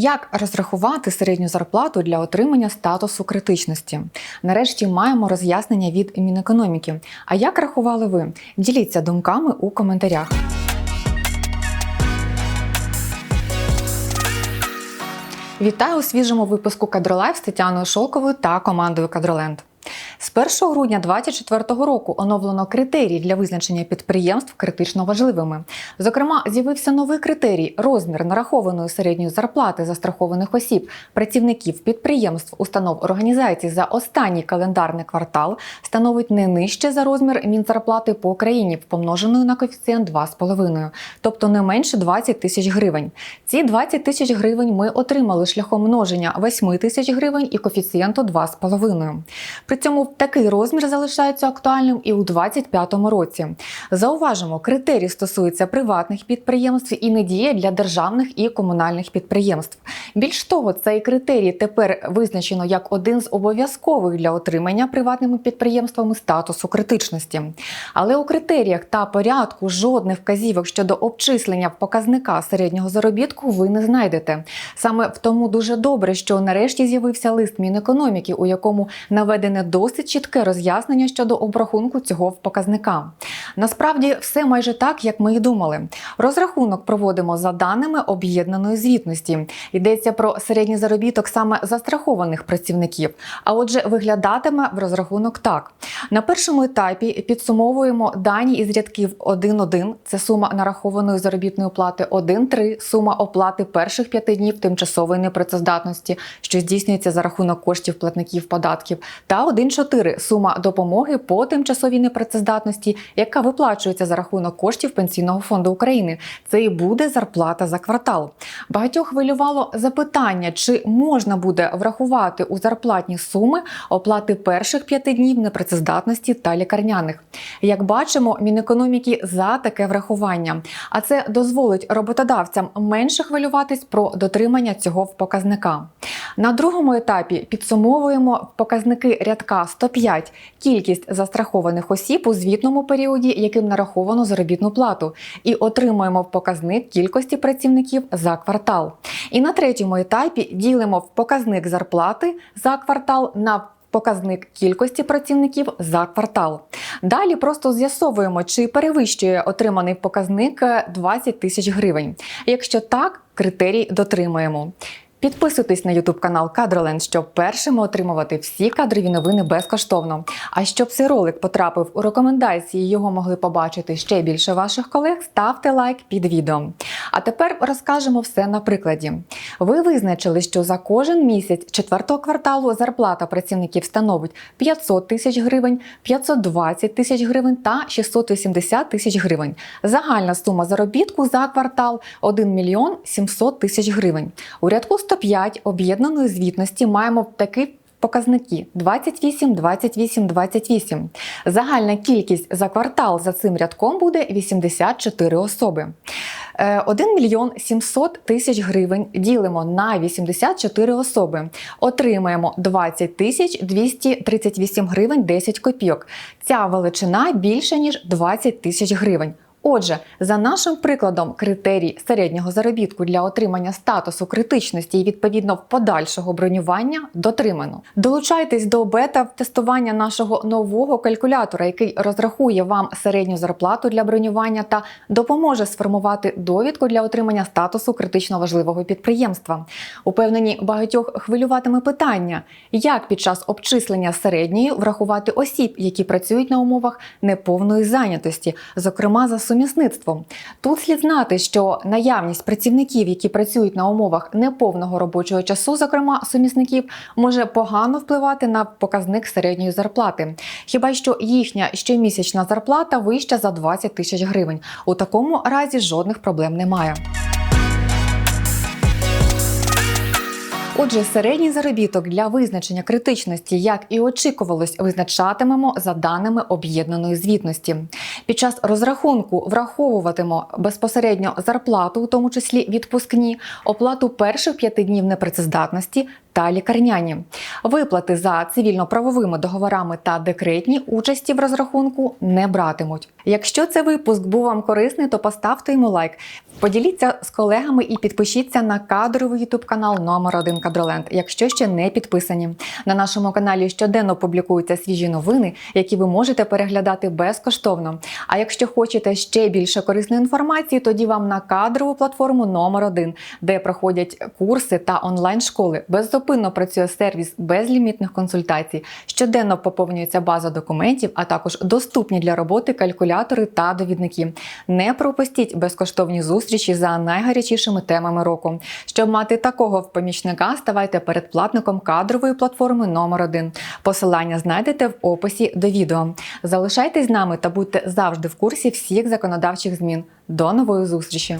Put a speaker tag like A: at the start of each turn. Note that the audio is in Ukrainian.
A: Як розрахувати середню зарплату для отримання статусу критичності? Нарешті маємо роз'яснення від Мінекономіки. А як рахували ви? Діліться думками у коментарях. Вітаю у свіжому випуску Кадролайф з Тетяною Шолковою та командою Кадроленд. З 1 грудня 2024 року оновлено критерії для визначення підприємств критично важливими. Зокрема, з'явився новий критерій розмір нарахованої середньої зарплати застрахованих осіб, працівників підприємств, установ організацій за останній календарний квартал становить не нижче за розмір мінзарплати по країні, помноженої на коефіцієнт 2,5, тобто не менше 20 тисяч гривень. Ці 20 тисяч гривень ми отримали шляхом множення 8 тисяч гривень і коефіцієнту 2,5. При цьому такий розмір залишається актуальним і у 2025 році. Зауважимо, критерій стосується приватних підприємств і не діє для державних і комунальних підприємств. Більш того, цей критерій тепер визначено як один з обов'язкових для отримання приватними підприємствами статусу критичності. Але у критеріях та порядку жодних вказівок щодо обчислення показника середнього заробітку ви не знайдете. Саме в тому дуже добре, що нарешті з'явився лист Мінекономіки, у якому наведене досить чітке роз'яснення щодо обрахунку цього показника. Насправді все майже так, як ми і думали. Розрахунок проводимо за даними об'єднаної звітності. Йдеться про середній заробіток саме застрахованих працівників. А отже, виглядатиме в розрахунок так: на першому етапі підсумовуємо дані із рядків 1.1 – це сума нарахованої заробітної плати, 1.3 – сума оплати перших п'яти днів тимчасової непрацездатності, що здійснюється за рахунок коштів платників податків, та 1.4 – сума допомоги по тимчасовій непрацездатності, яка виплачується за рахунок коштів Пенсійного фонду України. Це і буде зарплата за квартал. Багатьох хвилювало запитання, чи можна буде врахувати у зарплатні суми оплати перших п'яти днів непрацездатності та лікарняних. Як бачимо, Мінекономіки за таке врахування, а це дозволить роботодавцям менше хвилюватись про дотримання цього показника. На другому етапі підсумовуємо показники рядка 105 кількість застрахованих осіб у звітному періоді, яким нараховано заробітну плату, і отримуємо показник кількості працівників за квартал. І на третьому етапі ділимо в показник зарплати за квартал на Показник кількості працівників за квартал. Далі просто з'ясовуємо, чи перевищує отриманий показник 20 тисяч гривень. Якщо так, критерій дотримуємо. Підписуйтесь на YouTube канал Кадроленд, щоб першими отримувати всі кадрові новини безкоштовно. А щоб цей ролик потрапив у рекомендації, його могли побачити ще більше ваших колег. Ставте лайк під відео. А тепер розкажемо все на прикладі. Ви визначили, що за кожен місяць четвертого кварталу зарплата працівників становить 500 тисяч гривень, 520 тисяч гривень та 680 тисяч гривень. Загальна сума заробітку за квартал 1 мільйон 700 тисяч гривень. У рядку 105 об'єднаної звітності маємо такі показники 28, 28, 28. Загальна кількість за квартал за цим рядком буде 84 особи. 1 мільйон 700 тисяч гривень ділимо на 84 особи. Отримаємо 20 тисяч 238 гривень 10 копійок. Ця величина більше ніж 20 тисяч гривень. Отже, за нашим прикладом, критерій середнього заробітку для отримання статусу критичності і відповідно подальшого бронювання дотримано. Долучайтесь до бета-тестування нашого нового калькулятора, який розрахує вам середню зарплату для бронювання та допоможе сформувати довідку для отримання статусу критично важливого підприємства. Упевнені, багатьох хвилюватиме питання, як під час обчислення середньої врахувати осіб, які працюють на умовах неповної зайнятості, зокрема за сумісництвом. Тут слід знати, що наявність працівників, які працюють на умовах неповного робочого часу, зокрема сумісників, може погано впливати на показник середньої зарплати. Хіба що їхня щомісячна зарплата вища за 20 тисяч гривень. У такому разі жодних проблем немає. Отже, середній заробіток для визначення критичності, як і очікувалось, визначатимемо за даними об'єднаної звітності. Під час розрахунку враховуватимо безпосередньо зарплату, у тому числі відпускні, оплату перших п'яти днів непрацездатності та лікарняні. Виплати за цивільно-правовими договорами та декретні участі в розрахунку не братимуть. Якщо цей випуск був вам корисний, то поставте йому лайк. Поділіться з колегами і підпишіться на кадровий ютуб канал номер 1 Кадроленд, якщо ще не підписані. На нашому каналі щоденно публікуються свіжі новини, які ви можете переглядати безкоштовно. А якщо хочете ще більше корисної інформації, тоді вам на кадрову платформу номер 1 де проходять курси та онлайн-школи. Беззупинно працює сервіс безлімітних консультацій. Щоденно поповнюється база документів, а також доступні для роботи калькулятори та довідники. Не пропустіть безкоштовні зустрічі за найгарячішими темами року. Щоб мати такого в помічника, ставайте передплатником кадрової платформи номер 1 Посилання знайдете в описі до відео. Залишайтесь з нами та будьте завжди в курсі всіх законодавчих змін. До нової зустрічі!